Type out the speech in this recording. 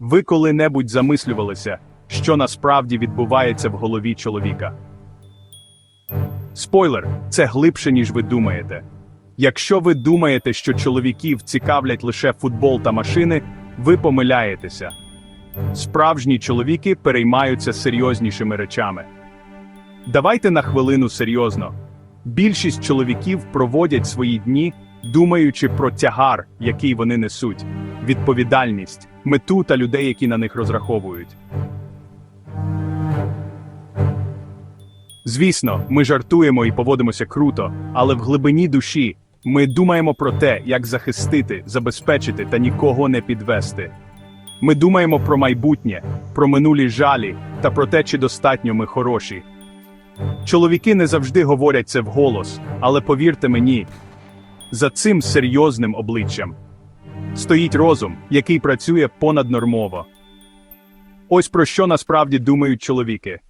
Ви коли-небудь замислювалися, що насправді відбувається в голові чоловіка? Спойлер, це глибше, ніж ви думаєте. Якщо ви думаєте, що чоловіків цікавлять лише футбол та машини, ви помиляєтеся. Справжні чоловіки переймаються серйознішими речами. Давайте на хвилину серйозно. Більшість чоловіків проводять свої дні, думаючи про тягар, який вони несуть, відповідальність, мету та людей, які на них розраховують. Звісно, ми жартуємо і поводимося круто, але в глибині душі ми думаємо про те, як захистити, забезпечити та нікого не підвести. Ми думаємо про майбутнє, про минулі жалі та про те, чи достатньо ми хороші. Чоловіки не завжди говорять це вголос, але повірте мені, за цим серйозним обличчям стоїть розум, який працює понаднормово. Ось про що насправді думають чоловіки.